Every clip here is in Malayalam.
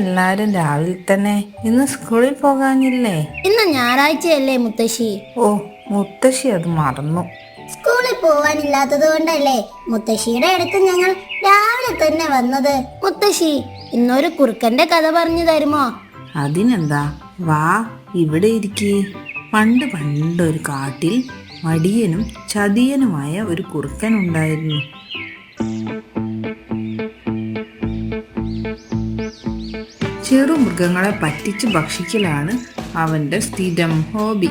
എല്ലാരും രാവിലെ തന്നെ ഇന്ന് സ്കൂളിൽ പോകാനില്ലേ? ഇന്ന് ഞായറാഴ്ചയല്ലേ മുത്തശ്ശി. ഓ മുത്തശ്ശി അത് മറന്നു. സ്കൂളിൽ പോവാനില്ലാത്തത് കൊണ്ടല്ലേ മുത്തശ്ശിയുടെ അടുത്ത് ഞങ്ങൾ രാവിലെ തന്നെ വന്നത്. മുത്തശ്ശി ഇന്നൊരു കുറുക്കന്റെ കഥ പറഞ്ഞു തരുമോ? അതിനെന്താ? വാ ഇവിടെ ഇരിക്കേ. പണ്ട് പണ്ടൊരു കാട്ടിൽ മടിയനും ചതിയനുമായ ഒരു കുറുക്കൻ ഉണ്ടായിരുന്നു. ചെറുമൃഗങ്ങളെ പറ്റിച്ച് ഭക്ഷിക്കലാണ് അവന്റെ സ്ഥിരം ഹോബി.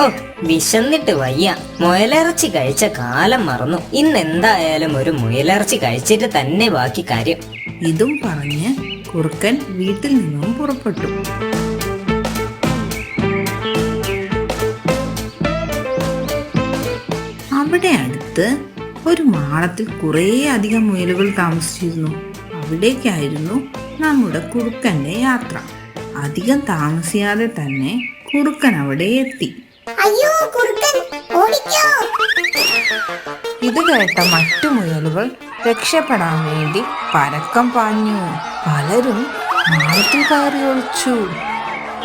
ഓ വിശന്നിട്ട് വയ്യ. മുയലിറച്ചി കഴിച്ച കാലം മറന്നു. ഇന്ന് എന്തായാലും ഒരു മുയലിറച്ചി കഴിച്ചിട്ട് തന്നെ ബാക്കി കാര്യം. ഇതും പറഞ്ഞ് കുറുക്കൻ വീട്ടിൽ നിന്നും പുറപ്പെട്ടു. അവിടെ അടുത്ത് ഒരു മാളത്തിൽ കുറേ അധികം മുയലുകൾ താമസിച്ചിരുന്നു. അവിടേക്കായിരുന്നു നമ്മുടെ കുറുക്കന്റെ യാത്ര. അധികം താമസിയാതെ തന്നെ കുറുക്കൻ അവിടെ എത്തി. അയ്യോ കുറുക്കൻ ഓടിക്കോ. ഇത് കേട്ട മറ്റു മുയലുകൾ രക്ഷപ്പെടാൻ വേണ്ടി പരക്കം പാഞ്ഞു. പലരും മാളത്തിൽ കയറി ഒളിച്ചു.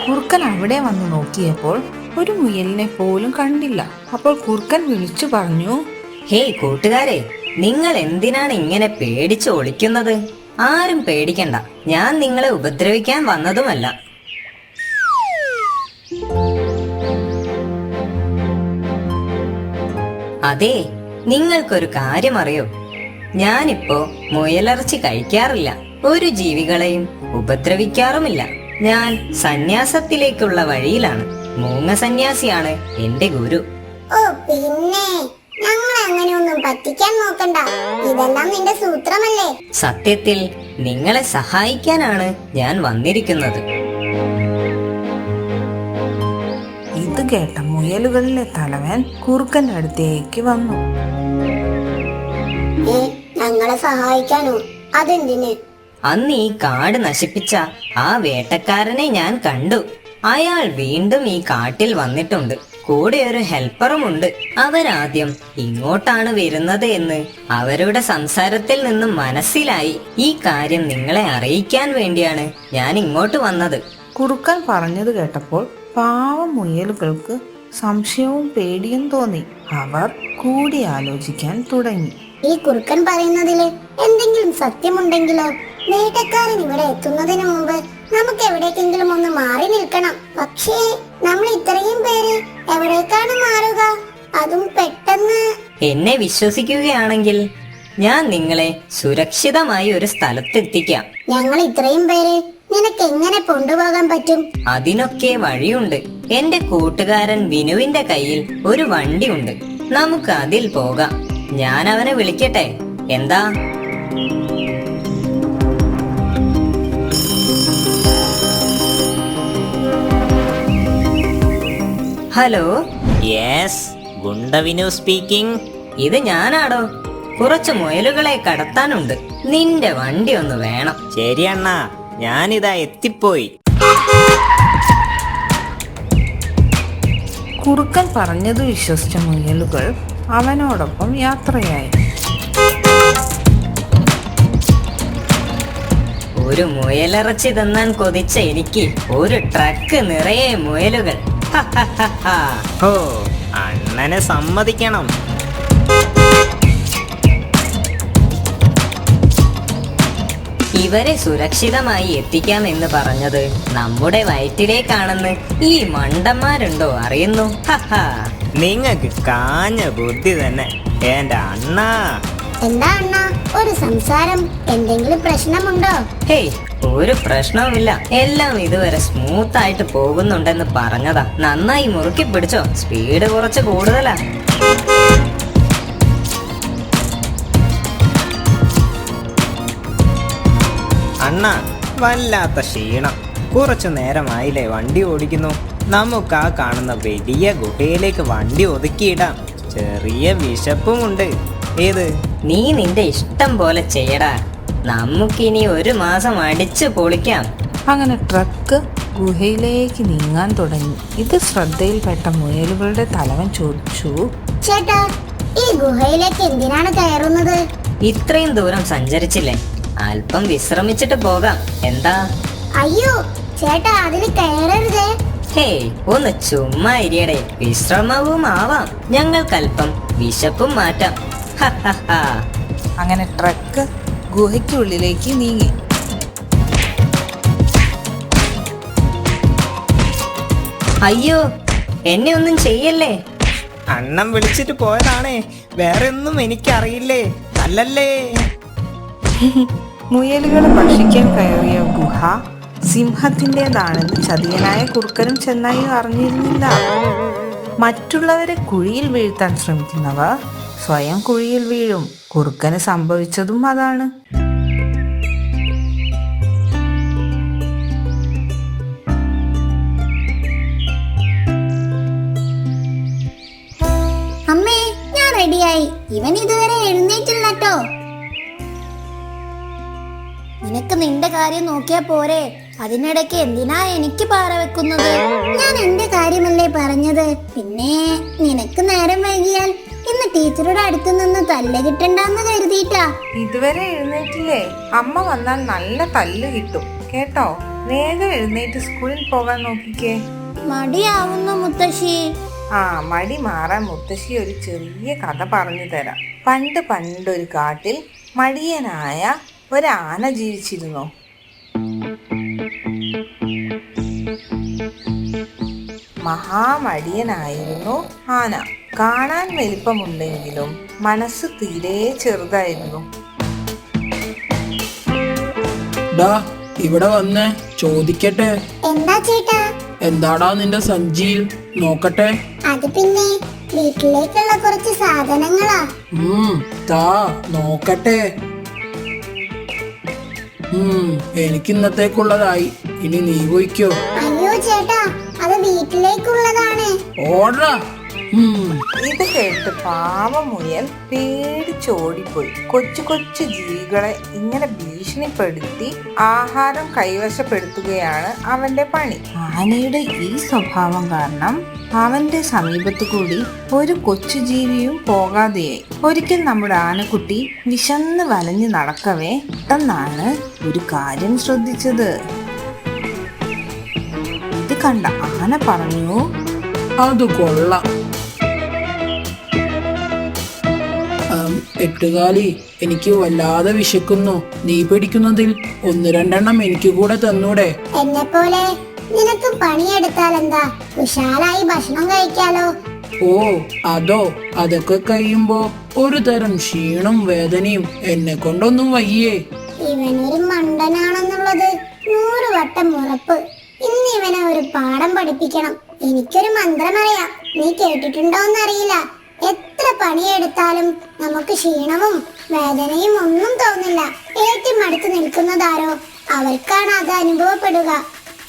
കുറുക്കൻ അവിടെ വന്ന് നോക്കിയപ്പോൾ ഒരു മുയലിനെ പോലും കണ്ടില്ല. അപ്പോൾ കുറുക്കൻ വിളിച്ചു പറഞ്ഞു ഹേയ് കൂട്ടുകാരെ നിങ്ങൾ എന്തിനാണ് ഇങ്ങനെ പേടിച്ച് ഒളിക്കുന്നത്? ആരും പേടിക്കണ്ട. ഞാൻ നിങ്ങളെ ഉപദ്രവിക്കാൻ വന്നതുമല്ല. അതെ നിങ്ങൾക്കൊരു കാര്യം അറിയോ ഞാനിപ്പോ മുയലർച്ചി കഴിക്കാറില്ല. ഒരു ജീവികളെയും ഉപദ്രവിക്കാറുമില്ല. ഞാൻ സന്യാസത്തിലേക്കുള്ള വഴിയിലാണ്. മൂങ്ങ സന്യാസിയാണ് എന്റെ ഗുരു. ഓ പിന്നെ. അങ്ങനെയൊന്നും പറ്റിക്കാൻ നോക്കണ്ട. ഇതെല്ലാം നിന്റെ സൂത്രമല്ലേ? സത്യത്തിൽ നിങ്ങളെ സഹായിക്കാനാണ് ഞാൻ വന്നിരിക്കുന്നത്. ഇത് കേട്ട മുയലുകളിലെ തലവൻ കുറുക്കന്റെ അടുത്തേക്ക് വന്നു. ഞങ്ങളെ സഹായിക്കാനോ? അതെന്തിന്? അന്ന് ഈ കാട് നശിപ്പിച്ച ആ വേട്ടക്കാരനെ ഞാൻ കണ്ടു. അയാൾ വീണ്ടും ഈ കാട്ടിൽ വന്നിട്ടുണ്ട്. കൂടെ ഒരു ഹെൽപ്പറുമുണ്ട്. അവരാദ്യം ഇങ്ങോട്ടാണ് വരുന്നത് എന്ന് അവരുടെ സംസാരത്തിൽ നിന്നും മനസ്സിലായി. ഈ കാര്യം നിങ്ങളെ അറിയിക്കാൻ വേണ്ടിയാണ് ഞാൻ ഇങ്ങോട്ട് വന്നത്. കുറുക്കൻ പറഞ്ഞത് കേട്ടപ്പോൾ പാവം മുയലുകൾക്ക് സംശയവും പേടിയും തോന്നി. അവർ കൂടി ആലോചിക്കാൻ തുടങ്ങി. ഈ കുറുക്കൻ പറയുന്നതിൽ എന്തെങ്കിലും സത്യമുണ്ടെങ്കിലോ? വേട്ടക്കാരൻ ഇവിടെ എത്തുന്നതിന് മുമ്പ് നമുക്ക് എവിടേക്കെങ്കിലും ഒന്ന് മാറി നിൽക്കണം. പക്ഷേ നമ്മൾ ഇത്രയും പേര് എവിടേക്കാണ് മാറുക? അതും പെട്ടെന്ന്. എന്നെ വിശ്വസിക്കുകയാണെങ്കിൽ ഞാൻ നിങ്ങളെ സുരക്ഷിതമായി ഒരു സ്ഥലത്തെത്തിക്കാം. ഞങ്ങൾ ഇത്രയും പേര് നിനക്ക് എങ്ങനെ കൊണ്ടുപോകാൻ പറ്റും? അതിനൊക്കെ വഴിയുണ്ട്. എന്റെ കൂട്ടുകാരൻ വിനുവിന്റെ കയ്യിൽ ഒരു വണ്ടിയുണ്ട്. നമുക്ക് അതിൽ പോകാം. ഞാൻ അവനെ വിളിക്കട്ടെ. എന്താ? ഹലോ? യെസ് ഗുണ്ടവിനു സ്പീക്കിംഗ് ഇത് ഞാനാടോ. കുറച്ച് മുയലുകളെ കടത്താനുണ്ട്. നിന്റെ വണ്ടി ഒന്ന് വേണം. ശരി അണ്ണാ ഞാനിതാ എത്തിപ്പോയി. കുറുക്കൻ പറഞ്ഞത് വിശ്വസിച്ച മുയലുകൾ അവനോടൊപ്പം യാത്രയായി ഒരു മുയലിറച്ചി തന്നാൻ കൊതിച്ച എനിക്ക് ഒരു ട്രക്ക് നിറയെ മുയലുകൾ ഹഹഹഹ. അണ്ണനെ സമ്മതിക്കണം ഇവരെ സുരക്ഷിതമായി എത്തിക്കാം എന്ന് പറഞ്ഞത് നമ്മുടെ വയറ്റിലേക്കാണെന്ന് ഈ മണ്ടന്മാരുണ്ടോ അറിയുന്നു ഹഹ. നിങ്ങക്ക് കാഞ്ഞ ബുദ്ധി തന്നെ. എന്റെ അണ്ണാ. എന്താ അണ്ണ? ഒരു സംസാരം എന്തെങ്കിലും പ്രശ്നമുണ്ടോ? ഹേയ് ഒരു പ്രശ്നവുമില്ല. എല്ലാം ഇതുവരെ സ്മൂത്ത് ആയിട്ട് പോകുന്നുണ്ടെന്ന് പറഞ്ഞതാ. നന്നായി മുറുക്കി പിടിച്ചോ. സ്പീഡ് കുറച്ച് കൂടുതലാ. അണ്ണ വല്ലാത്ത ക്ഷീണം. കുറച്ചു നേരമായില്ലേ വണ്ടി ഓടിക്കുന്നു. നമുക്ക് ആ കാണുന്ന വലിയ ഗുഹയിലേക്ക് വണ്ടി ഒതുക്കിയിടാം. ചെറിയ വിശപ്പുമുണ്ട്. ഏത്? നീ നിന്റെ ഇഷ്ടം പോലെ ചെയ്യടാ. നമുക്കിനി ഒരു മാസം അടിച്ചു പൊളിക്കാം. അങ്ങനെ ട്രക്ക് ഗുഹയിലേക്ക് നീങ്ങാൻ തുടങ്ങി. ഇത് ശ്രദ്ധയിൽപ്പെട്ട മുയലുകളുടെ തലവൻ ചോദിച്ചു. ചേട്ടാ ഈ ഗുഹയിലേക്ക് എന്തിനാണ് കയറുന്നത്? ഇത്രയും ദൂരം സഞ്ചരിച്ചില്ലേ? അല്പം വിശ്രമിച്ചിട്ട് പോകാം. എന്താ? അയ്യോ ചേട്ടാ അതിന് കയറരുതേ. ഹേയ് ഒന്ന് ചുമ്മാ ഇരിയടെ. വിശ്രമവും ആവാം. ഞങ്ങൾക്കല്പം വിശപ്പും മാറ്റാം. അങ്ങനെ ട്രക്ക് ഗുഹയ്ക്കുള്ളിലേക്ക് നീങ്ങി. അയ്യോ എന്നെ ഒന്നും ചെയ്യല്ലേ? അണ്ണം വിളിച്ചിട്ട് പോയതാണേ. വേറെ ഒന്നും എനിക്കറിയില്ലേ. അല്ലല്ലേ. മുയലുകൾ ഭക്ഷിക്കാൻ കയറിയ ഗുഹ സിംഹത്തിന്റെതാണെന്ന് ചതിയനായ കുറുക്കനും ചെന്നായും അറിഞ്ഞിരുന്നില്ല. മറ്റുള്ളവരെ കുഴിയിൽ വീഴ്ത്താൻ ശ്രമിക്കുന്നവർ സ്വയം കുഴിയിൽ വീഴും. കുറുക്കന് സംഭവിച്ചതും അതാണ്. അമ്മേ ഞാൻ റെഡിയായി. ഇവൻ ഇതുവരെ എഴുന്നേറ്റില്ലട്ടോ. നിനക്ക് നിന്റെ കാര്യം നോക്കിയാ പോരെ. അതിനിടയ്ക്ക് എന്തിനാ എനിക്ക് പാറ വെക്കുന്നത്? ഞാൻ എന്റെ കാര്യമല്ലേ പറഞ്ഞത്. പിന്നെ നിനക്ക് നേരം വൈകിയാൽ ഇന്ന് ടീച്ചറുടെ അടുത്ത് നിന്ന് തല്ല് കിട്ടണ്ടെന്ന് കരുതിയിട്ടാ. ഇതുവരെ എഴുന്നേറ്റില്ലേ? അമ്മ വന്നാൽ നല്ല തല്ല് കിട്ടും. കേട്ടോ? വേഗം എഴുന്നേറ്റ് സ്കൂളിൽ പോകാൻ നോക്കിക്കേ. മടിയാവുന്നു മുത്തശ്ശി. ആ മടി മാറാൻ മുത്തശ്ശി ഒരു ചെറിയ കഥ പറഞ്ഞു തരാം. പണ്ട് പണ്ടൊരു കാട്ടിൽ മടിയനായ ഒരാന ജീവിച്ചിരുന്നു. മഹാമടിയനായിരുന്നു ഹാന കാണാൻ വലിപ്പമുണ്ടെങ്കിലും മനസ്സ് തീരെ ചെറുതായിരുന്നു. ഡാ ഇവിടെ വന്നേ ചോദിക്കട്ടെ. എന്താ ചേട്ടാ? എന്താടാ നിന്റെ സഞ്ചിയിൽ? നോക്കട്ടെ. അത് പിന്നെ വീട്ടിലേക്കുള്ള കുറച്ച് സാധനങ്ങളാ. ഉം താ നോക്കട്ടെ. ഉം എനിക്ക് ഇന്നത്തേക്കുള്ളതായി ഇനി നീ പോയിക്കോ. അയ്യോ ചേട്ടാ അത് വീട്ടിലേക്കുള്ളതാണ്. ഓടാ. ഇത് കേട്ട് പാവമുയൽ പേടിച്ചോടിപ്പോയി. കൊച്ചു കൊച്ചു ജീവികളെ ഇങ്ങനെ ഭീഷണിപ്പെടുത്തി ആഹാരം കൈവശപ്പെടുത്തുകയാണ് അവന്റെ പണി. ആനയുടെ ഈ സ്വഭാവം കാരണം അവന്റെ സമീപത്തു കൂടി ഒരു കൊച്ചു ജീവിയും പോകാതെയായി. ഒരിക്കൽ നമ്മുടെ ആനക്കുട്ടി വിശന്ന് വലഞ്ഞു നടക്കവേ പെട്ടെന്നാണ് ഒരു കാര്യം ശ്രദ്ധിച്ചത്. കണ്ട. ആന പറഞ്ഞു. അത് കൊള്ളാം. എട്ടുകാലി എനിക്ക് വല്ലാതെ വിശക്കുന്നു. നീ പിടിക്കുന്നതിൽ ഒന്ന് രണ്ടെണ്ണം എനിക്ക് കൂടെ തന്നൂടെ. എന്നെ പോലെ നിനക്ക് പണിയെടുത്താൽ എന്താ വിശാലായി ഭക്ഷണം കഴിക്കാലോ? ഓ അതോ അതൊക്കെ കഴിയുമ്പോ ഒരു തരം ക്ഷീണം വേദനയും എന്നെ കൊണ്ടൊന്നും വയ്യേ. ഇവനൊരു മണ്ടനാണെന്നുള്ളത് നൂറ് വട്ടം ഉറപ്പ്. ഇവനെ ഒരു പാഠം പഠിപ്പിക്കണം. എനിക്കൊരു മന്ത്രം അറിയാം. നീ കേട്ടിട്ടുണ്ടോന്നറിയില്ല എത്ര പണിയെടുത്താലും നമുക്ക് ക്ഷീണവും വേദനയും ഒന്നും തോന്നില്ല. ഏറ്റവും അടുത്ത് നിൽക്കുന്നതാരോ? അവർക്കാണ് അത് അനുഭവപ്പെടുക.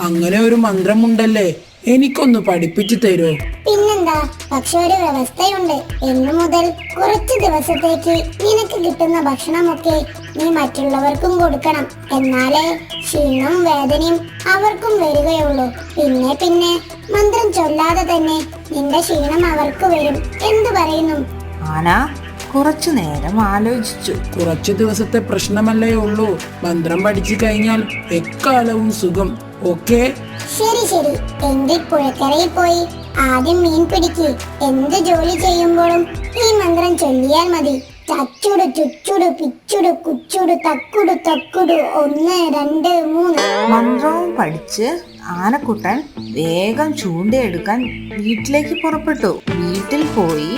അങ്ങനെ ഒരു മന്ത്രമുണ്ടല്ലേ? എനിക്കൊന്ന് പഠിപ്പിച്ചു തരുമോ പിന്നെന്താ? പക്ഷെ ഒരു വ്യവസ്ഥയുണ്ട്. എന്നു മുതൽ കുറച്ച് ദിവസത്തേക്ക് നിനക്ക് കിട്ടുന്ന ഭക്ഷണമൊക്കെ നീ മറ്റുള്ളവർക്കും കൊടുക്കണം. എന്നാലേ ക്ഷീണവും വേദനയും അവർക്കും വരികയുള്ളൂ. പിന്നെ പിന്നെ മന്ത്രം ചൊല്ലാതെ തന്നെ നിന്റെ ക്ഷീണം അവർക്ക് വരും. എന്തു പറയുന്നു? ആന കുറച്ചു നേരം ആലോചിച്ചു. കുറച്ചു ദിവസത്തെ പ്രശ്നമല്ലേ ഉള്ളൂ. മന്ത്രം പഠിച്ചു കഴിഞ്ഞാൽ എക്കാലവും സുഖം. ഓക്കേ? ശരി ശരി. എങ്കിൽ പുഴക്കരയിൽ പോയി. ആദ്യം മീൻ പിടിക്ക്. എന്ത് ജോലി ചെയ്യുമ്പോഴും ഈ മന്ത്രം ചൊല്ലിയാൽ മതി. ചച്ചുടു ചുച്ചുടു പിച്ചുടു കുച്ചുടു തക്കുടു തക്കുടു. ഒന്ന് രണ്ട് മൂന്ന്. മന്ത്രവും പഠിച്ച് ആനക്കുട്ടൻ വേഗം ചൂണ്ടയെടുക്കാൻ വീട്ടിലേക്ക് പുറപ്പെട്ടു. വീട്ടിൽ പോയി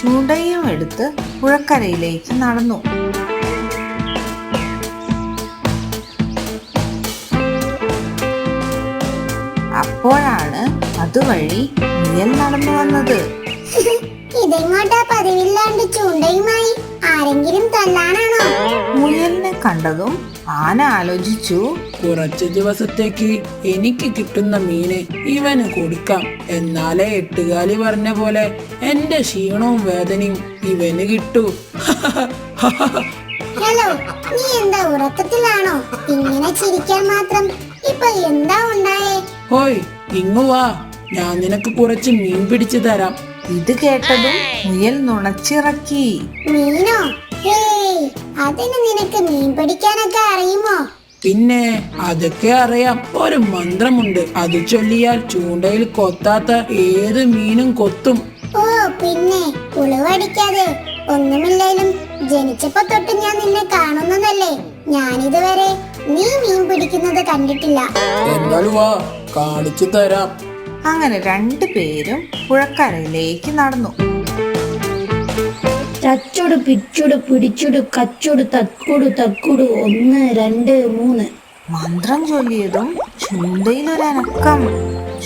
ചൂണ്ടയും എടുത്ത് പുഴക്കരയിലേക്ക് നടന്നു. അപ്പോഴാണ് അതുവഴി മുയൽ നടന്നു വന്നത്. ഇതെങ്ങോട്ടാ പതിവില്ലാണ്ട് ചൂണ്ടയുമായി ആരെങ്കിലും തല്ലാനാണോ? മുയലിനെ കണ്ടതും ആന ആലോചിച്ചു കുറച്ച് ദിവസത്തേക്ക് എനിക്ക് കിട്ടുന്ന മീന് ഇവന് കൊടുക്കാം എന്നാലേ എട്ടുകാലി പറഞ്ഞ പോലെ എന്റെ ക്ഷീണവും വേദനയും ഇവന് കിട്ടൂ. ഹലോ നീ എന്താ ഉറക്കത്തിലാണോ? ഇങ്ങനെ ചിരിക്കാൻ മാത്രം ഇപ്പൊ എന്താ ഉണ്ടായേ? ഹോയ് ഇങ്ങു വാ. ഞാൻ നിനക്ക് കുറച്ച് മീൻ പിടിച്ചു തരാം. ഇത് കേട്ടതും മുയൽ നുണച്ചിറക്കി. മീനോ? ഹേയ് അതിന് നിനക്ക് മീൻ പിടിക്കാനൊക്കെ അറിയുമോ? പിന്നെ അതൊക്കെ അറിയാം. ഒരു മന്ത്രമുണ്ട്. അത് ചൊല്ലിയാൽ ചൂണ്ടയിൽ കൊത്താത്ത ഏത് മീനും കൊത്തും. ഓ പിന്നെ ഉളവടിക്കാതെ ഒന്നുമില്ലേലും ജനിച്ചപ്പോ തൊട്ട് ഞാൻ നിന്നെ കാണുന്നതല്ലേ? ഞാനിതുവരെ നീ മീൻ പിടിക്കുന്നത് കണ്ടിട്ടില്ല. എന്നാൽ വാ കാണിച്ചു തരാം. അങ്ങനെ രണ്ടു പേരും പുഴക്കരയിലേക്ക് നടന്നു. തച്ചുടു പിച്ചുടു പിടിച്ചുടു കച്ചുടു തക്കുടു തക്കുടു ഒന്ന് രണ്ട് മൂന്ന്. മന്ത്രം ചൊല്ലിയതും ചൂണ്ടയിലൊരനക്കം.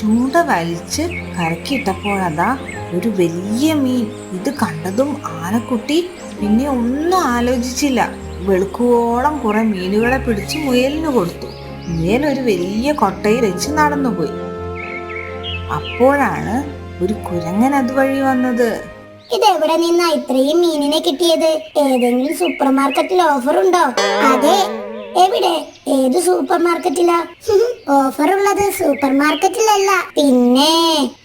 ചൂണ്ട വലിച്ച് കരക്കിട്ടപ്പോഴതാ ഒരു വലിയ മീൻ. ഇത് കണ്ടതും ആനക്കുട്ടി പിന്നെ ഒന്നും ആലോചിച്ചില്ല. വെളുക്കുവോളം കുറെ മീനുകളെ പിടിച്ച് മുയലിന് കൊടുത്തു. മുയൽ ഒരു വലിയ കൊട്ടയിൽ വെച്ച് നടന്നുപോയി. അപ്പോഴാണ് ഒരു കുരങ്ങൻ അതുവഴി വന്നത്. ഇതെവിടെ നിന്നാ ഇത്രയും മീനിനെ കിട്ടിയത്? ഏതെങ്കിലും സൂപ്പർ മാർക്കറ്റിൽ ഓഫർ ഉണ്ടോ? അതെ. എവിടെ? ഏത് സൂപ്പർ മാർക്കറ്റിലാ ഓഫർ ഉള്ളത് സൂപ്പർ മാർക്കറ്റിലല്ല പിന്നെ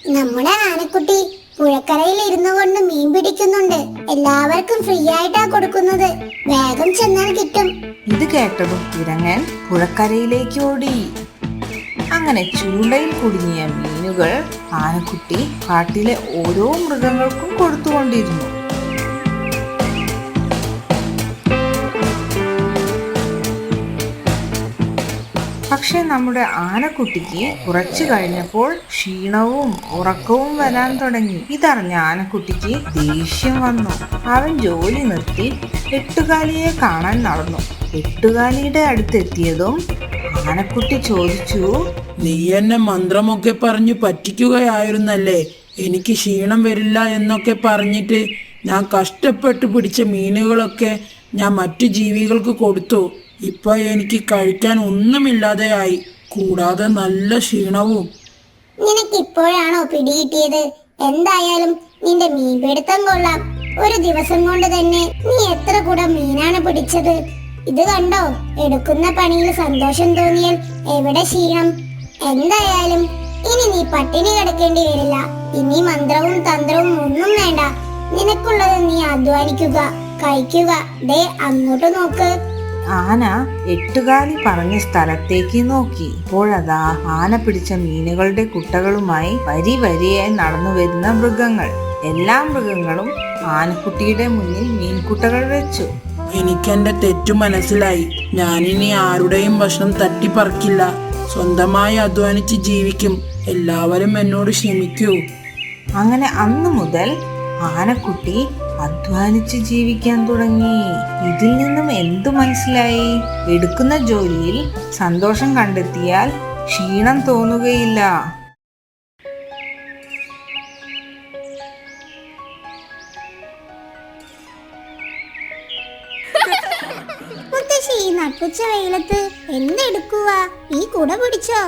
നമ്മുടെ ആനക്കുട്ടി. പുഴക്കരയിൽ ഇരുന്നു കൊണ്ട് മീൻ പിടിക്കുന്നുണ്ട്. എല്ലാവർക്കും ഫ്രീ ആയിട്ടാ കൊടുക്കുന്നത്. വേഗം ചെന്നാൽ കിട്ടും. ഇത് കേട്ടതും ഇറങ്ങൻ പുഴക്കരയിലേക്ക് ഓടി. അങ്ങനെ ചൂണ്ടയിൽ കുടുങ്ങിയ മീനുകൾ ആനക്കുട്ടി കാട്ടിലെ ഓരോ മൃഗങ്ങൾക്കും കൊടുത്തുകൊണ്ടിരുന്നു. പക്ഷെ നമ്മുടെ ആനക്കുട്ടിക്ക് കുറച്ചു കഴിഞ്ഞപ്പോൾ ക്ഷീണവും ഉറക്കവും വരാൻ തുടങ്ങി. ഇതറിഞ്ഞ ആനക്കുട്ടിക്ക് ദേഷ്യം വന്നു. അവൻ ജോലി നിർത്തി എട്ടുകാലിയെ കാണാൻ നടന്നു. എട്ടുകാലിയുടെ അടുത്തെത്തിയതും ആനക്കുട്ടി ചോദിച്ചു നീ എന്നെ മന്ത്രമൊക്കെ പറഞ്ഞു പറ്റിക്കുകയായിരുന്നല്ലേ? എനിക്ക് ക്ഷീണം വരില്ല എന്നൊക്കെ പറഞ്ഞിട്ട് ഞാൻ കഷ്ടപ്പെട്ട് പിടിച്ച മീനുകളൊക്കെ ഞാൻ മറ്റു ജീവികൾക്ക് കൊടുത്തു. ഇപ്പൊ എനിക്ക് കഴിക്കാൻ ഒന്നുമില്ലാതെയായി. കൂടാതെ നല്ല ക്ഷീണവും. നിനക്ക് ഇപ്പോഴാണോ പിടികിട്ടിയത് എന്തായാലും നിന്റെ മീൻപിടുത്തം കൊള്ളാം. ഒരു ദിവസം കൊണ്ട് തന്നെ നീ എത്ര കൂടെ മീനാണ് പിടിച്ചത്? ഇത് കണ്ടോ? എടുക്കുന്ന പണിയിൽ സന്തോഷം തോന്നിയാൽ എവിടെ ക്ഷീണം? എന്തായാലും ഇനി നീ പട്ടിണി കിടക്കേണ്ടി വരില്ല. ഇനി മന്ത്രവും തന്ത്രവും ഒന്നും വേണ്ട. നിനക്കുള്ളത് നീ അധ്വാനിക്കുക കഴിക്കുക. ദേ അങ്ങോട്ട് നോക്ക്. ആന എട്ടുകാലി പറഞ്ഞ സ്ഥലത്തേക്ക് നോക്കി. ഇപ്പോഴതാ ആന പിടിച്ച മീനുകളുടെ കുട്ടകളുമായി വരി വരിയായി നടന്നു വരുന്ന മൃഗങ്ങൾ. എല്ലാ മൃഗങ്ങളും ആനക്കുട്ടിയുടെ മുന്നിൽ മീൻകുട്ടകൾ വെച്ചു. എനിക്കെന്റെ തെറ്റു മനസ്സിലായി. ഞാനിനി ആരുടെയും ഭക്ഷണം തട്ടിപ്പറിക്കില്ല. സ്വന്തമായി അധ്വാനിച്ച് ജീവിക്കും. എല്ലാവരും എന്നോട് ക്ഷമിക്കൂ. അങ്ങനെ അന്നു മുതൽ ആനക്കുട്ടി അധ്വാനിച്ച് ജീവിക്കാൻ തുടങ്ങി. ഇതിൽ നിന്നും എന്തു മനസ്സിലായി? എടുക്കുന്ന ജോലിയിൽ സന്തോഷം കണ്ടെത്തിയാൽ ക്ഷീണം തോന്നുകയില്ല. ഈ നട്ടുച്ച വെയിലത്ത് എന്തെടുക്കുക ഈ കുട പിടിച്ചോ?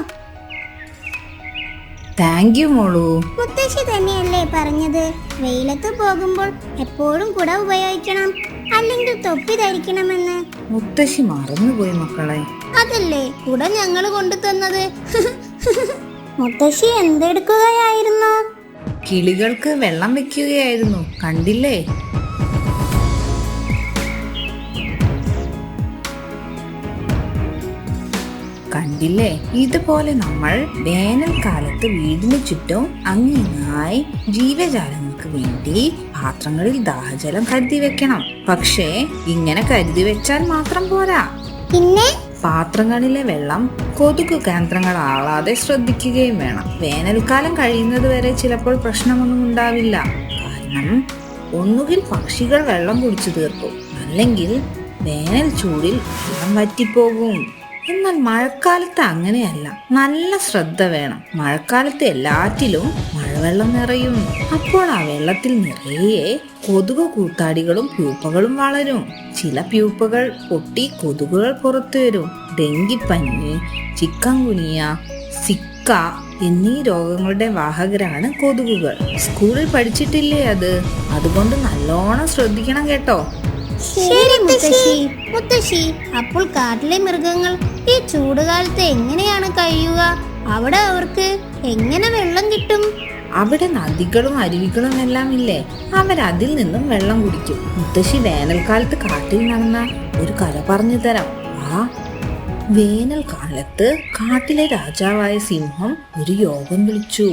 താങ്ക് യു മോളു. മുത്തശ്ശി തന്നെയല്ലേ പറഞ്ഞത്? വെയിലത്ത് പോകുമ്പോൾ എപ്പോഴും കുട ഉപയോഗിക്കണം. അല്ലെങ്കിൽ തൊപ്പി ധരിക്കണമെന്ന്. മുത്തശ്ശി മറന്നുപോയി മക്കളെ. അതല്ലേ? കുട ഞങ്ങൾ കൊണ്ടു തന്നത്. മുത്തശ്ശി എന്തെടുക്കുകയായിരുന്നു? കിളികൾക്ക് വെള്ളം വെക്കുകയായിരുന്നു. കണ്ടില്ലേ? കണ്ടില്ലേ? ഇതുപോലെ നമ്മൾ വേനൽക്കാലത്ത് വീടിന് ചുറ്റും അങ്ങിങ്ങായി ജീവജാലങ്ങൾക്ക് വേണ്ടി പാത്രങ്ങളിൽ ദാഹജലം കരുതി വെക്കണം. പക്ഷേ ഇങ്ങനെ കരുതി വെച്ചാൽ മാത്രം പോരാ. പിന്നെ? പാത്രങ്ങളിലെ വെള്ളം കൊതുക് കേന്ദ്രങ്ങളാളാതെ ശ്രദ്ധിക്കുകയും വേണം. വേനൽക്കാലം കഴിയുന്നത് വരെ ചിലപ്പോൾ പ്രശ്നമൊന്നും ഉണ്ടാവില്ല. കാരണം ഒന്നുകിൽ പക്ഷികൾ വെള്ളം കുടിച്ചു തീർക്കും. അല്ലെങ്കിൽ വേനൽ ചൂടിൽ വെള്ളം വറ്റിപ്പോകും. എന്നാൽ മഴക്കാലത്ത് അങ്ങനെയല്ല. നല്ല ശ്രദ്ധ വേണം. മഴക്കാലത്ത് എല്ലാറ്റിലും മഴവെള്ളം നിറയും. അപ്പോൾ ആ വെള്ളത്തിൽ നിറയെ കൊതുക് കൂത്താടികളും പ്യൂപ്പകളും വളരും. ചില പ്യൂപ്പകൾ പൊട്ടി കൊതുകുകൾ പുറത്തു വരും. ഡെങ്കിപ്പനി ചിക്കൻ ഗുനിയ സിക്ക എന്നീ രോഗങ്ങളുടെ വാഹകരാണ് കൊതുകുകൾ. സ്കൂളിൽ പഠിച്ചിട്ടില്ലേ അത്? അതുകൊണ്ട് നല്ലോണം ശ്രദ്ധിക്കണം കേട്ടോ. ശരി മുത്തശ്ശി മുത്തശ്ശി. അപ്പോൾ കാട്ടിലെ മൃഗങ്ങൾ ഈ ചൂടുകാലത്ത് എങ്ങനെയാണ് കഴിയുക? അവിടെ അവർക്ക് എങ്ങനെ വെള്ളം കിട്ടും? അവിടെ നദികളും അരുവികളും എല്ലാം ഇല്ലേ? അവരതിൽ നിന്നും വെള്ളം കുടിക്കും. മുത്തശ്ശി വേനൽക്കാലത്ത് കാട്ടിൽ നടന്ന ഒരു കഥ പറഞ്ഞു തരാം. ആ വേനൽക്കാലത്ത് കാട്ടിലെ രാജാവായ സിംഹം ഒരു യോഗം വിളിച്ചു.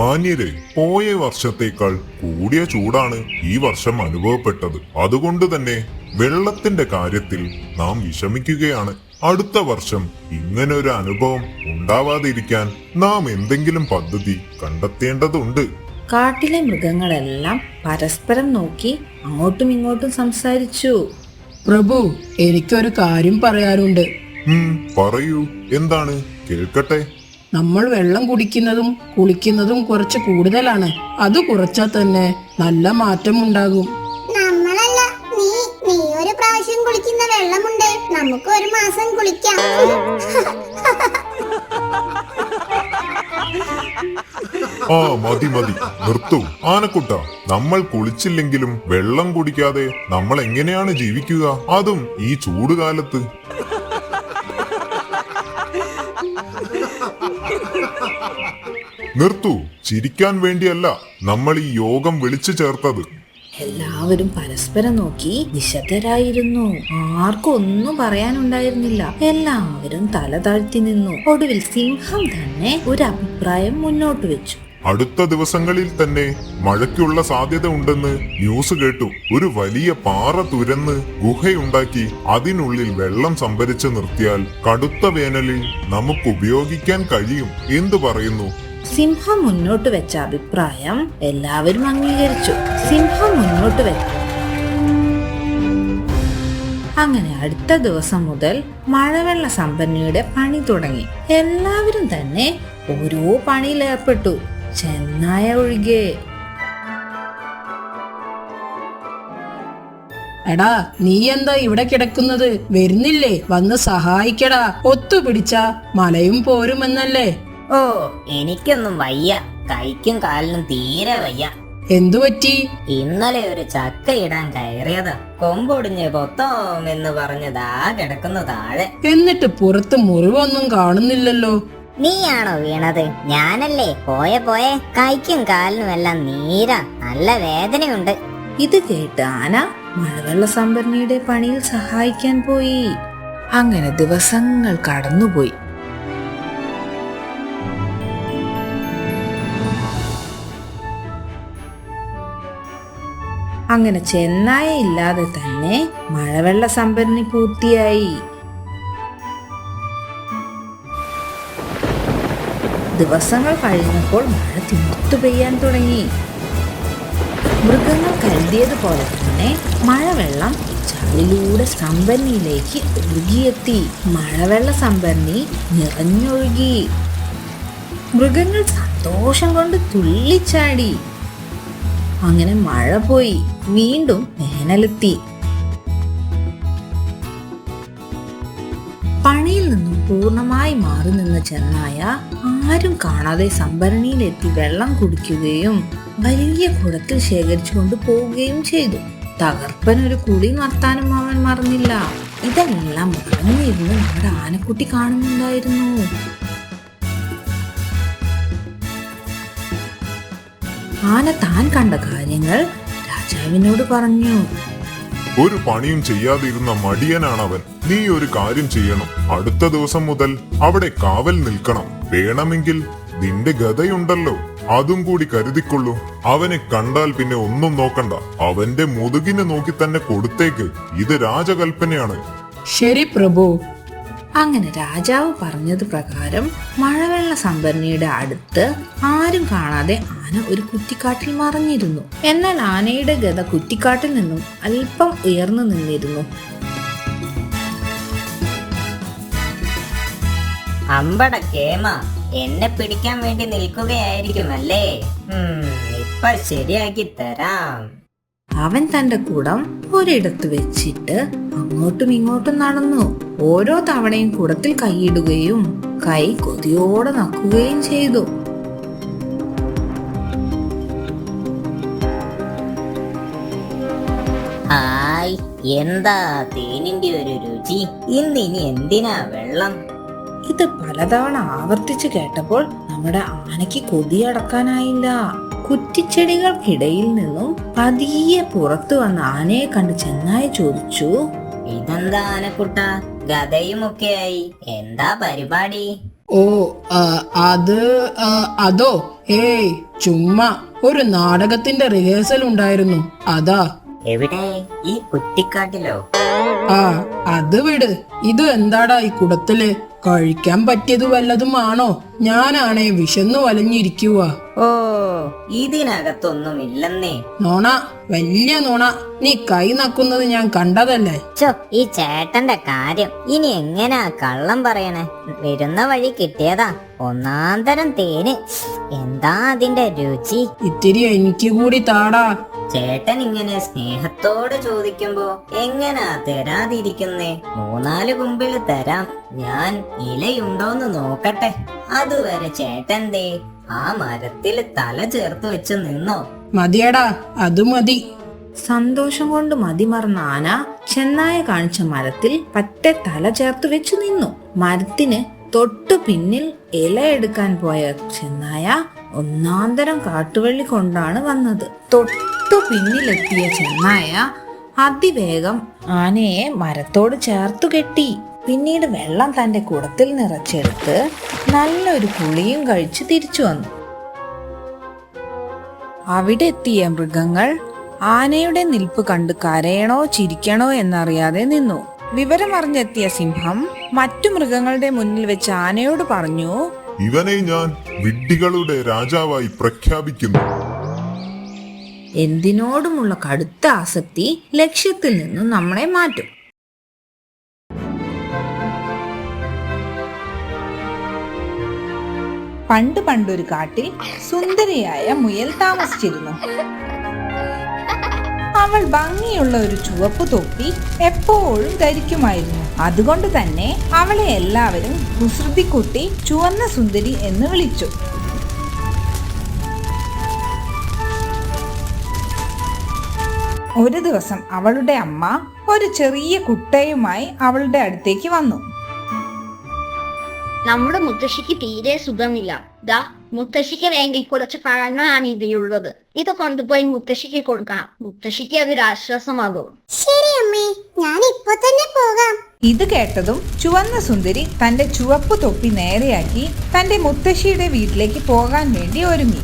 മാന്യരെ പോയ വർഷത്തേക്കാൾ കൂടിയ ചൂടാണ് ഈ വർഷം അനുഭവപ്പെട്ടത്. അതുകൊണ്ട് തന്നെ വെള്ളത്തിന്റെ കാര്യത്തിൽ നാം വിഷമിക്കുകയാണ്. അടുത്ത വർഷം ഇങ്ങനെ ഒരു അനുഭവം ഉണ്ടാവാതിരിക്കാൻ നാം എന്തെങ്കിലും പദ്ധതി കണ്ടെത്തേണ്ടതുണ്ട്. കാട്ടിലെ മൃഗങ്ങളെല്ലാം പരസ്പരം നോക്കി അങ്ങോട്ടും ഇങ്ങോട്ടും സംസാരിച്ചു. പ്രഭു എനിക്കൊരു കാര്യം പറയാനുണ്ട്. പറയൂ. എന്താണ്? കേൾക്കട്ടെ. നമ്മൾ വെള്ളം കുടിക്കുന്നതും കുളിക്കുന്നതും കുറച്ച് കൂടുതലാണ്. അത് കുറച്ചാൽ തന്നെ നല്ല മാറ്റം ഉണ്ടാകും നമ്മളല്ല. നീ നീ ഒരു പ്രാവശ്യം കുളിക്കുന്ന വെള്ളമുണ്ട്. നമുക്ക് ഒരു മാസം കുളിക്കാം. ആ മതി മതി. നിർത്തു. ആനക്കുട്ട നമ്മൾ കുളിച്ചില്ലെങ്കിലും വെള്ളം കുടിക്കാതെ നമ്മൾ എങ്ങനെയാണ് ജീവിക്കുക? അതും ഈ ചൂടുകാലത്ത്. നിർത്തു. ചിരിക്കാൻ വേണ്ടിയല്ല നമ്മൾ ഈ യോഗം വിളിച്ചു ചേർത്തത്. എല്ലാവരും പരസ്പരം നോക്കി നിശബ്ദരായിരുന്നു. ആർക്കും ഒന്നും പറയാനുണ്ടായിരുന്നില്ല. എല്ലാവരും തല താഴ്ത്തി നിന്നു. ഒടുവിൽ സിംഹം തന്നെ ഒരു അഭിപ്രായം മുന്നോട്ട് വെച്ചു. അടുത്ത ദിവസങ്ങളിൽ തന്നെ മഴയ്ക്കുള്ള സാധ്യത ഉണ്ടെന്ന് ന്യൂസ് കേട്ടു. ഒരു വലിയ പാറ തുരന്ന് ഗുഹയുണ്ടാക്കി അതിനുള്ളിൽ വെള്ളം സംഭരിച്ചു നിർത്തിയാൽ കടുത്ത വേനലിൽ നമുക്ക് ഉപയോഗിക്കാൻ കഴിയും. എന്തു പറയുന്നു? സിംഹം മുന്നോട്ട് വെച്ച അഭിപ്രായം എല്ലാവരും അംഗീകരിച്ചു. സിംഹം മുന്നോട്ട് വെച്ചു അങ്ങനെ അടുത്ത ദിവസം മുതൽ മഴവെള്ള സമ്പന്നയുടെ പണി തുടങ്ങി. എല്ലാവരും തന്നെ ഓരോ പണിയിൽ ഏർപ്പെട്ടു. ചെന്നായ ഒഴികെ. എടാ നീ എന്താ ഇവിടെ കിടക്കുന്നത്? വരുന്നില്ലേ വന്ന് സഹായിക്കടാ. ഒത്തുപിടിച്ച മലയും പോരുമെന്നല്ലേ? ഓ എനിക്കൊന്നും വയ്യ. കൈക്കും കാലിനും തീരെ വയ്യ. എന്തു പറ്റി? ഇന്നലെ ഒരു ചക്ക ഇടാൻ കയറിയതാ. കൊമ്പൊടിഞ്ഞ് പൊത്തോം എന്ന് പറഞ്ഞതാ കിടക്കുന്നു താഴെ. എന്നിട്ട് പുറത്ത് മുറിവൊന്നും കാണുന്നില്ലല്ലോ. നീയാണോ വീണത്? ഞാനല്ലേ? പോയെ പോയെ. കൈക്കും കാലിനും എല്ലാം നീര. നല്ല വേദനയുണ്ട്. ഇത് കേട്ട് ആന മഴവെള്ള സംഭരണിയുടെ പണിയിൽ സഹായിക്കാൻ പോയി. അങ്ങനെ ദിവസങ്ങൾ കടന്നുപോയി. അങ്ങനെ ചെന്നായ ഇല്ലാതെ തന്നെ മഴവെള്ള സംഭരണി പൂർത്തിയായി. ദിവസങ്ങൾ കഴിഞ്ഞപ്പോൾ മഴ തിമിർത്തു പെയ്യാൻ തുടങ്ങി. മൃഗങ്ങൾ കരുതിയതുപോലെ തന്നെ മഴവെള്ളം ചളിലൂടെ സംഭരണിയിലേക്ക് ഒഴുകിയെത്തി. മഴവെള്ള സംഭരണി നിറഞ്ഞൊഴുകി. മൃഗങ്ങൾ സന്തോഷം കൊണ്ട് തുള്ളിച്ചാടി. അങ്ങനെ മഴ പോയി. വീണ്ടും വേനലെത്തി പണിയിൽ നിന്നും പൂർണമായി മാറി നിന്ന ചെന്നായ ആരും കാണാതെ സംഭരണിയിലെത്തി വെള്ളം കുടിക്കുകയും വലിയ കുടത്തിൽ ശേഖരിച്ചു കൊണ്ട് പോവുകയും ചെയ്തു. തകർപ്പൻ ഒരു കുളി നടത്താനും അവൻ മറന്നില്ല. ഇതെല്ലാം മറന്നിരുന്ന് നമ്മുടെ ആനക്കുട്ടി കാണുന്നുണ്ടായിരുന്നു. ആന താൻ കണ്ട കാര്യങ്ങൾ രാജാവിനോട് പറഞ്ഞു. ഒരു പണിയും ചെയ്യാതിരുന്ന അവൻ നീ ഒരു കാര്യം ചെയ്യണം. അടുത്ത ദിവസം മുതൽ അവിടെ കാവൽ നിൽക്കണം. വേണമെങ്കിൽ നിന്റെ ഗതയുണ്ടല്ലോ. അതും കൂടി കരുതിക്കൊള്ളൂ. അവനെ കണ്ടാൽ പിന്നെ ഒന്നും നോക്കണ്ട. അവന്റെ മുതുകിനെ നോക്കി തന്നെ കൊടുത്തേക്ക്. ഇത് രാജകൽപ്പനയാണ് ശരി പ്രഭു. അങ്ങനെ രാജാവ് പറഞ്ഞത് പ്രകാരം മഴവെള്ള സംഭരണിയുടെ അടുത്ത് ആരും കാണാതെ ആന ഒരു കുറ്റിക്കാട്ടിൽ മറഞ്ഞിരുന്നു. എന്നാൽ ആനയുടെ ഗത കുറ്റിക്കാട്ടിൽ നിന്നും അല്പം ഉയർന്നു നിന്നിരുന്നു. അമ്പട കേമ എന്നെ പിടിക്കാൻ വേണ്ടി നിൽക്കുകയായിരിക്കും അല്ലേ ഇപ്പൊ ശരിയാക്കി തരാം. അവൻ തന്റെ കുടം ഒരിടത്ത് വെച്ചിട്ട് അങ്ങോട്ടും ഇങ്ങോട്ടും നടന്നു. ഓരോ തവണയും കുടത്തിൽ കൈയിടുകയും കൈ കൊതിയോടെ നക്കുകയും ചെയ്തു. ഹായ് എന്താ തേനിന്റെ ഒരു രുചി? ഇന്ന് ഇനി എന്തിനാ വെള്ളം? ഇത് പലതവണ ആവർത്തിച്ചു കേട്ടപ്പോൾ നമ്മുടെ ആനയ്ക്ക് കൊതിയടക്കാനായില്ല കുറ്റിച്ചെടികൾക്കിടയിൽ നിന്നും പതിയെ പുറത്തു വന്ന ആനയെ കണ്ട് ചെന്നായി ചോദിച്ചു ഇതെന്താ ആനക്കുട്ട? ഗതയുമൊക്കെയായി എന്താ പരിപാടി? ഓ ആ, അത് അതോ? ഏയ് ചുമ്മാ. ഒരു നാടകത്തിന്റെ റിഹേഴ്സൽ ഉണ്ടായിരുന്നു. അതാ. എവിടെ? ഈ കുറ്റിക്കാട്ടിലോ? ആ അത് വിട്. ഇത് എന്താടാ ഈ കുടത്തിൽ? കഴിക്കാൻ പറ്റിയത് വല്ലതും ആണോ ഞാനാണേ വിശന്നു വലഞ്ഞിരിക്കുക ഓ ഇതിനകത്തൊന്നും ഇല്ലെന്നേ നോണ വലിയ നോണ. നീ കൈ നക്കുന്നത് ഞാൻ കണ്ടതല്ലേ? ചോ ഈ ചേട്ടന്റെ കാര്യം. ഇനി എങ്ങനാ കള്ളം പറയണേ? വരുന്ന വഴി കിട്ടിയതാ. ഒന്നാം തരം തേന്. എന്താ അതിന്റെ രുചി? ഇത്തിരി എനിക്ക് കൂടി താടാ. ചേട്ടൻ ഇങ്ങനെ സ്നേഹത്തോടെ ചോദിക്കുമ്പോ എങ്ങനാ തരാതിരിക്കുന്നേ? മൂന്നാൽ കുമ്പിൽ തരാം. ഞാൻ ഇലയുണ്ടോന്ന് നോക്കട്ടെ. അതുവരെ ചേട്ടൻ ദേ ആ മരത്തിൽ തല ചേർത്ത് വെച്ച് നിന്നോ? മതിയടാ അത് മതി. സന്തോഷം കൊണ്ട് മതിമറന്ന ആന ചെന്നായ കാണിച്ച മരത്തിൽ പറ്റെ തല ചേർത്ത് വെച്ചു നിന്നു. മരത്തിന് തൊട്ടു പിന്നിൽ ഇല എടുക്കാൻ പോയ ചെന്നായ ഒന്നാന്തരം കാട്ടുവള്ളി കൊണ്ടാണ് വന്നത്. തൊട്ടു പിന്നിലെത്തിയ ചെന്നായ അതിവേഗം ആനയെ മരത്തോട് ചേർത്തു കെട്ടി. പിന്നീട് വെള്ളം തന്റെ കുടത്തിൽ നിറച്ചെടുത്ത് നല്ലൊരു കുളിയും കഴിച്ച് തിരിച്ചു വന്നു. അവിടെ എത്തിയ മൃഗങ്ങൾ ആനയുടെ നിൽപ്പ് കണ്ട് കരയണോ ചിരിക്കണോ എന്നറിയാതെ നിന്നു. വിവരമറിഞ്ഞെത്തിയ സിംഹം മറ്റു മൃഗങ്ങളുടെ മുന്നിൽ വെച്ച് ആനയോട് പറഞ്ഞു ഇവനെ ഞാൻ വിഡ്ഢികളുടെ രാജാവായി പ്രഖ്യാപിക്കുന്നു. എന്തിനോടുമുള്ള കടുത്ത ആസക്തി ലക്ഷ്യത്തിൽ നിന്നും നമ്മളെ മാറ്റും. പണ്ട് പണ്ടൊരു കാട്ടിൽ സുന്ദരിയായ മുയൽ താമസിച്ചിരുന്നു. അവൾ ഭംഗിയുള്ള ഒരു ചുവപ്പ് തൊപ്പി എപ്പോഴും ധരിക്കുമായിരുന്നു. അതുകൊണ്ട് തന്നെ അവളെ എല്ലാവരും കുസൃതിക്കുട്ടി ചുവന്ന സുന്ദരി എന്ന് വിളിച്ചു. ഒരു ദിവസം അവളുടെ അമ്മ ഒരു ചെറിയ കുട്ടയുമായി അവളുടെ അടുത്തേക്ക് വന്നു. നമ്മുടെ മുത്തശ്ശിക്ക് തീരെ സുഖമില്ല. ദാ മുത്തശ്ശിക്ക് വേണ്ടി കുറച്ച് പഴങ്ങളാണ് ഇതിലുള്ളത്. ഇത് കൊണ്ടുപോയി മുത്തശ്ശിക്ക് കൊടുക്കാം മുത്തശ്ശിക്ക് അതൊരു ആശ്വാസമാകും. ശരി അമ്മേ ഞാൻ ഇപ്പൊ തന്നെ പോകാം. ഇത് കേട്ടതും ചുവന്ന സുന്ദരി തന്റെ ചുവപ്പ് തൊപ്പി നേരെയാക്കി തന്റെ മുത്തശ്ശിയുടെ വീട്ടിലേക്ക് പോകാൻ വേണ്ടി ഒരുങ്ങി.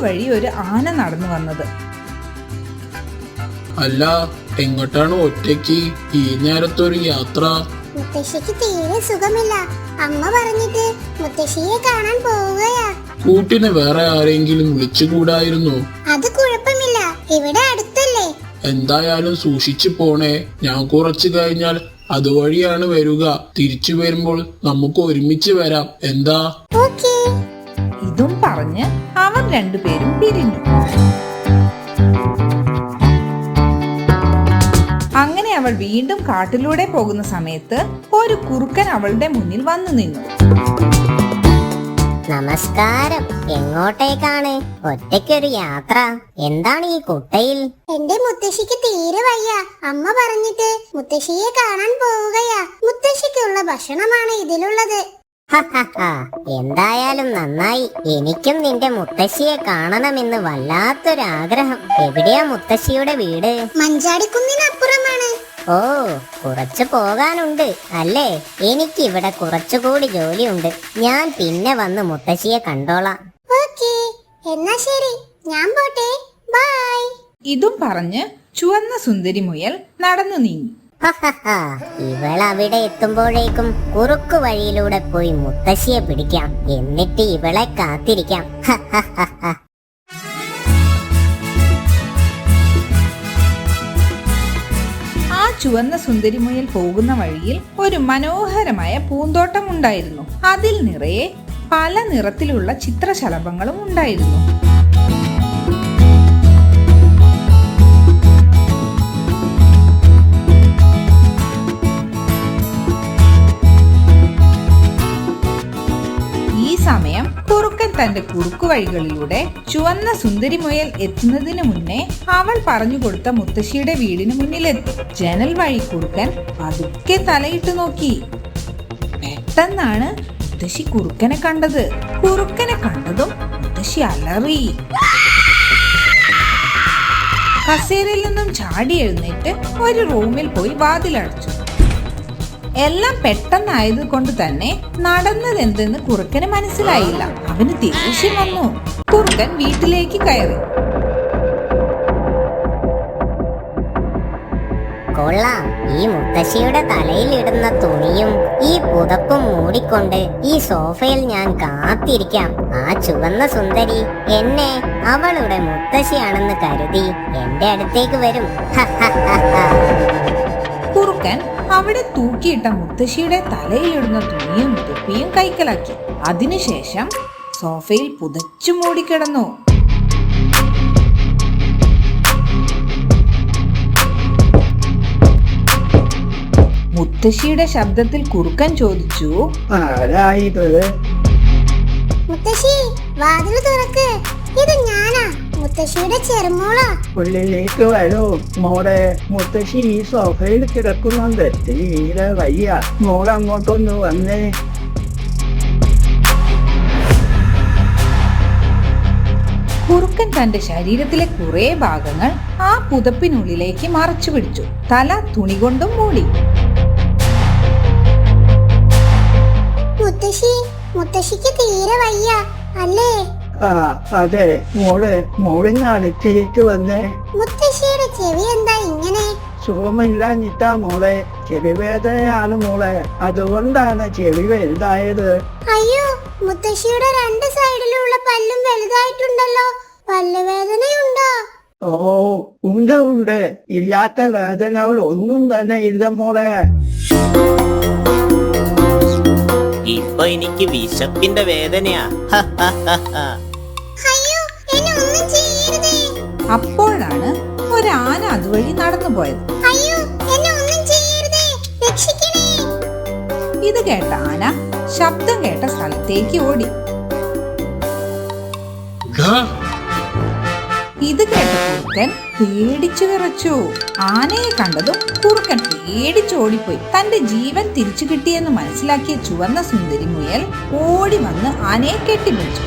അതുവഴി ഒരു ആന നടന്നു വന്നത്. അല്ല എങ്ങോട്ടാണ് ഒറ്റയ്ക്ക്? ഈ നേരത്തൊരു യാത്ര. മുത്തശ്ശിക്ക് തീരെ സുഖമില്ല. അമ്മ പറഞ്ഞിട്ട് മുത്തശ്ശിയെ കാണാൻ പോവുകയാ. കൂട്ടിന് വേറെ ആരെങ്കിലും വിളിച്ചുകൂടായിരുന്നു? അത് കുഴപ്പമില്ല. ഇവിടെ അടുത്തല്ലേ. എന്തായാലും സൂക്ഷിച്ചു പോണേ. ഞാൻ കുറച്ചു കഴിഞ്ഞാൽ അതുവഴിയാണ് വരിക. തിരിച്ചു വരുമ്പോൾ നമുക്ക് ഒരുമിച്ച് വരാം. എന്താ? ഓക്കേ. ഇതും പറഞ്ഞ് അവർ രണ്ടുപേരും പിരിഞ്ഞു. അങ്ങനെ അവൾ വീണ്ടും കാട്ടിലൂടെ പോകുന്ന സമയത്ത് ഒരു കുറുക്കൻ അവളുടെ മുന്നിൽ വന്നു നിന്നു. നമസ്കാരം. എങ്ങോട്ടേക്കാണ്? ഒറ്റയ്ക്കൊരു യാത്ര. എന്താണ് ഈ കുട്ടയിൽ? എന്റെ മുത്തശ്ശിക്ക് തീരെ വയ്യ. അമ്മ പറഞ്ഞിട്ട് മുത്തശ്ശിയെ കാണാൻ പോവുകയാ. മുത്തശ്ശിക്കുള്ള ഭക്ഷണമാണ് ഇതിലുള്ളത്. എന്തായാലും നന്നായി. എനിക്കും നിന്റെ മുത്തശ്ശിയെ കാണണമെന്ന് വല്ലാത്തൊരാഗ്രഹം. എവിടെയാ മുത്തശ്ശിയുടെ വീട്? മഞ്ചാടിക്കുന്നിനപ്പുറമാണ്. ഓ കുറച്ചു പോകാനുണ്ട് അല്ലേ? എനിക്ക് ഇവിടെ കുറച്ചുകൂടി ജോലിയുണ്ട്. ഞാൻ പിന്നെ വന്ന് മുത്തശ്ശിയെ കണ്ടോളാം. ഓക്കേ എന്നാ ശരി. ഞാൻ പോട്ടെ. ബൈ. ഇതും പറഞ്ഞ് ചുവന്ന സുന്ദരി മുയൽ നടന്നു നീങ്ങി. ഇവൾ അവിടെ എത്തുമ്പോഴേക്കും കുറുക്കു വഴിയിലൂടെ പോയി മുത്തശ്ശിയെ പിടിക്കാം. എന്നിട്ട് ഇവളെ കാത്തിരിക്കാം. ആ ചുവന്ന സുന്ദരിമുയൽ പോകുന്ന വഴിയിൽ ഒരു മനോഹരമായ പൂന്തോട്ടം ഉണ്ടായിരുന്നു അതിൽ നിറയെ പല നിറത്തിലുള്ള ചിത്രശലഭങ്ങളും ഉണ്ടായിരുന്നു. വഴികളിലൂടെ ചുവന്ന സുന്ദരി മുയൽ എത്തുന്നതിന് മുന്നേ അവൾ പറഞ്ഞു കൊടുത്ത മുത്തശ്ശിയുടെ വീടിന് മുന്നിലെത്തി. ജനൽ വഴി കുറുക്കൻ പതുക്കെ തലയിട്ട് നോക്കി. പെട്ടെന്നാണ് മുത്തശ്ശി കുറുക്കനെ കണ്ടത്. കുറുക്കനെ കണ്ടതും മുത്തശ്ശി അലറി. കസേരയിൽ നിന്നും ചാടി എഴുന്നേറ്റ് ഒരു റൂമിൽ പോയി വാതിലടച്ചു. എല്ലാം പെട്ടെന്നായത് കൊണ്ട് തന്നെ നടന്നതെന്തെന്ന് കുറുക്കന് മനസ്സിലായില്ല. അവന് ദേഷ്യം വന്നു. കുറുക്കൻ വീട്ടിലേക്ക് കയറി. കൊള്ളാം. ഈ മുത്തശ്ശിയുടെ തലയിലിടുന്ന തുണിയും ഈ പുതപ്പും മൂടിക്കൊണ്ട് ഈ സോഫയിൽ ഞാൻ കാത്തിരിക്കാം. ആ ചുവന്ന സുന്ദരി എന്നെ അവളുടെ മുത്തശ്ശിയാണെന്ന് കരുതി എന്റെ അടുത്തേക്ക് വരും. കുറുക്കൻ അവിടെ തൂക്കിയിട്ട മുത്തശ്ശിയുടെ തലയിലിടുന്ന തുണിയും തൊപ്പിയും കൈക്കലാക്കി. അതിനുശേഷം സോഫയിൽ പുതച്ചു മൂടിക്കിടന്നു. മുത്തശ്ശിയുടെ ശബ്ദത്തിൽ കുറുക്കൻ ചോദിച്ചു മുത്തശ്ശി വാതിൽ തുറക്ക്. ഇത് ഞാനാ. മുത്തശ്ശിയുടെ ചെറുമോളാ. ഉള്ളിലേക്ക് വരൂ. മോളെ മുത്തശ്ശി ഈ സോഫയിൽ കിടക്കുന്നുണ്ട്. തീരെ വയ്യ. മോളങ്ങോട്ടൊന്ന് വന്നേ. കുറുക്കൻ തന്റെ ശരീരത്തിലെ കുറെ ഭാഗങ്ങൾ ആ പുതപ്പിനുള്ളിലേക്ക് മറച്ചു പിടിച്ചു. തല തുണി കൊണ്ടും മൂടി. മുത്തശ്ശി മുത്തശ്ശിക്ക് തീരെ വയ്യ. അല്ലേ? ആ അതെ. മോളെ മോളിന്ന് അടുത്തേക്ക് വന്നേ? മുത്തശ്ശിയുടെ ചെവി എന്താ ഇങ്ങനെ? സുഖമില്ലാഞ്ഞിട്ടാ മോളെ. ചെവി വേദനയാണ് മോളെ. അതുകൊണ്ടാണ് ചെവി വലുതായത്. അയ്യോ മുത്തശ്ശിയുടെ രണ്ട് സൈഡിലുള്ള പല്ലും വലുതായിട്ടുണ്ടല്ലോ. പല്ലുവേദനയുണ്ടോ ഓ ഉണ്ട് ഉണ്ട്. ഇല്ലാത്ത വേദനകൾ ഒന്നും തന്നെ ഇല്ല മോളെ. ഇപ്പൊ എനിക്ക് വിശപ്പിന്റെ വേദനയാ. അപ്പോഴാണ് ഒരാന അതുവഴി നടന്നു പോയത് ഇത് കേട്ട ആന ശബ്ദം കേട്ട സ്ഥലത്തേക്ക് ഓടി. ഇത് കേട്ട കുറുക്കൻ പേടിച്ചു വിറച്ചു. ആനയെ കണ്ടതും കുറുക്കൻ പേടിച്ചോടിപ്പോയി തന്റെ ജീവൻ തിരിച്ചു കിട്ടിയെന്ന് മനസ്സിലാക്കിയ ചുവന്ന സുന്ദരി മുയൽ ഓടി വന്ന് ആനയെ കെട്ടിപ്പിടിച്ചു.